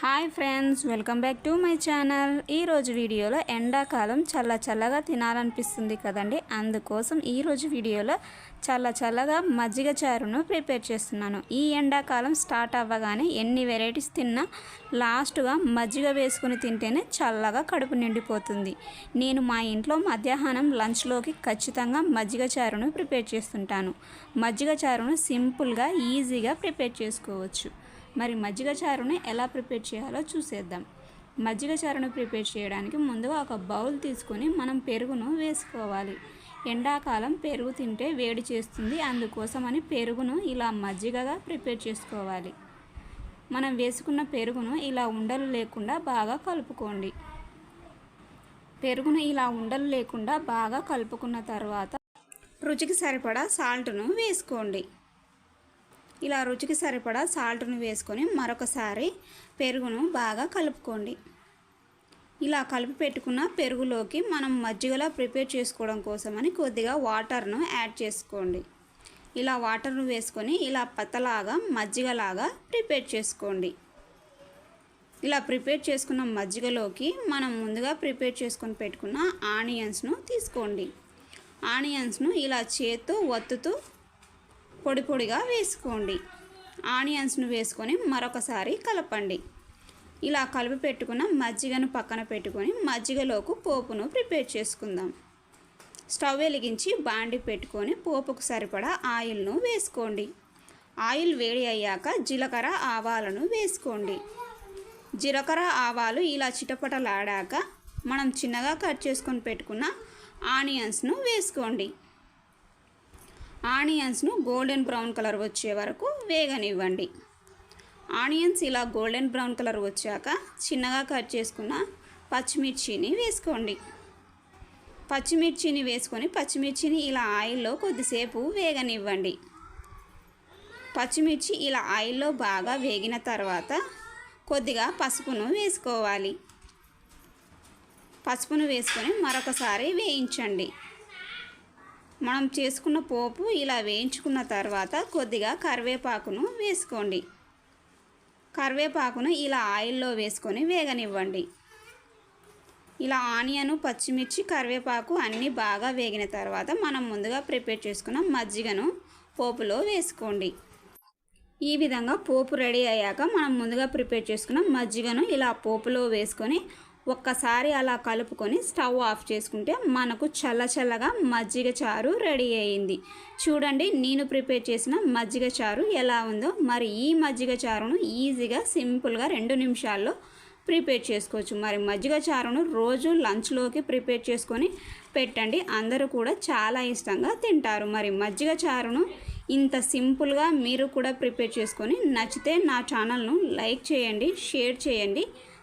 Hi friends welcome back to my channel. ఈరోజు వీడియోలో ఎండాకాలం చల్ల చల్లగా తినాలనిపిస్తుంది కదండి. అందుకోసం ఈరోజు వీడియోలో చల్ల చల్లగా మజ్జిగ చారును ప్రిపేర్ చేస్తున్నాను. ఈ ఎండాకాలం స్టార్ట్ అవ్వగానే ఎన్ని వెరైటీస్ తిన్నా లాస్ట్గా మజ్జిగ వేసుకుని తింటేనే చల్లగా కడుపు నిండిపోతుంది. నేను మా ఇంట్లో మధ్యాహ్నం లంచ్లోకి ఖచ్చితంగా మజ్జిగ చారును ప్రిపేర్ చేస్తుంటాను. మజ్జిగ చారును సింపుల్గా ఈజీగా ప్రిపేర్ చేసుకోవచ్చు. మరి మజ్జిగ చారుని ఎలా ప్రిపేర్ చేయాలో చూసేద్దాం. మజ్జిగ చారును ప్రిపేర్ చేయడానికి ముందుగా ఒక బౌల్ తీసుకొని మనం పెరుగును వేసుకోవాలి. ఎండాకాలం పెరుగు తింటే వేడి చేస్తుంది. అందుకోసమని పెరుగును ఇలా మజ్జిగగా ప్రిపేర్ చేసుకోవాలి. మనం వేసుకున్న పెరుగును ఇలా ఉండలు లేకుండా బాగా కలుపుకోండి. పెరుగును ఇలా ఉండలు లేకుండా బాగా కలుపుకున్న తర్వాత రుచికి సరిపడా సాల్ట్ను వేసుకోండి. ఇలా రుచికి సరిపడా సాల్ట్ను వేసుకొని మరొకసారి పెరుగును బాగా కలుపుకోండి. ఇలా కలిపి పెట్టుకున్న పెరుగులోకి మనం మజ్జిగలా ప్రిపేర్ చేసుకోవడం కోసమని కొద్దిగా వాటర్ను యాడ్ చేసుకోండి. ఇలా వాటర్ను వేసుకొని ఇలా పతలాగా మజ్జిగలాగా ప్రిపేర్ చేసుకోండి. ఇలా ప్రిపేర్ చేసుకున్న మజ్జిగలోకి మనం ముందుగా ప్రిపేర్ చేసుకొని పెట్టుకున్న ఆనియన్స్ను తీసుకోండి. ఆనియన్స్ను ఇలా చేత్తో ఒత్తుతూ పొడి పొడిగా వేసుకోండి. ఆనియన్స్ను వేసుకొని మరొకసారి కలపండి. ఇలా కలిపి పెట్టుకున్న మజ్జిగను పక్కన పెట్టుకొని మజ్జిగలోకి పోపును ప్రిపేర్ చేసుకుందాం. స్టవ్ వెలిగించి బాండి పెట్టుకొని పోపుకు సరిపడా ఆయిల్ను వేసుకోండి. ఆయిల్ వేడి అయ్యాక జీలకర్ర ఆవాలను వేసుకోండి. జీలకర్ర ఆవాలు ఇలా చిటపటలాడాక మనం చిన్నగా కట్ చేసుకొని పెట్టుకున్న ఆనియన్స్ను వేసుకోండి. ఆనియన్స్ను గోల్డెన్ బ్రౌన్ కలర్ వచ్చే వరకు వేగనివ్వండి. ఆనియన్స్ ఇలా గోల్డెన్ బ్రౌన్ కలర్ వచ్చాక చిన్నగా కట్ చేసుకున్న పచ్చిమిర్చిని వేసుకోండి. పచ్చిమిర్చిని వేసుకొని పచ్చిమిర్చిని ఇలా ఆయిల్లో కొద్దిసేపు వేగనివ్వండి. పచ్చిమిర్చి ఇలా ఆయిల్లో బాగా వేగిన తర్వాత కొద్దిగా పసుపును వేసుకోవాలి. పసుపును వేసుకొని మరొకసారి వేయించండి. మనం చేసుకున్న పోపు ఇలా వేయించుకున్న తర్వాత కొద్దిగా కరివేపాకును వేసుకోండి. కరివేపాకును ఇలా ఆయిల్లో వేసుకొని వేగనివ్వండి. ఇలా ఆనియన్ పచ్చిమిర్చి కరివేపాకు అన్నీ బాగా వేగిన తర్వాత మనం ముందుగా ప్రిపేర్ చేసుకున్న మజ్జిగను పోపులో వేసుకోండి. ఈ విధంగా పోపు రెడీ అయ్యాక మనం ముందుగా ప్రిపేర్ చేసుకున్న మజ్జిగను ఇలా పోపులో వేసుకొని ఒక్కసారి అలా కలుపుకొని స్టవ్ ఆఫ్ చేసుకుంటే మనకు చల్ల చల్లగా మజ్జిగ చారు రెడీ అయింది చూడండి నేను ప్రిపేర్ చేసిన మజ్జిగ చారు ఎలా ఉందో. మరి ఈ మజ్జిగ చారును ఈజీగా సింపుల్గా రెండు నిమిషాల్లో ప్రిపేర్ చేసుకోవచ్చు. మరి మజ్జిగ చారును రోజు లంచ్లోకి ప్రిపేర్ చేసుకొని పెట్టండి. అందరూ కూడా చాలా ఇష్టంగా తింటారు. మరి మజ్జిగ చారును ఇంత సింపుల్గా మీరు కూడా ప్రిపేర్ చేసుకొని నచ్చితే నా ఛానల్ను లైక్ చేయండి షేర్ చేయండి.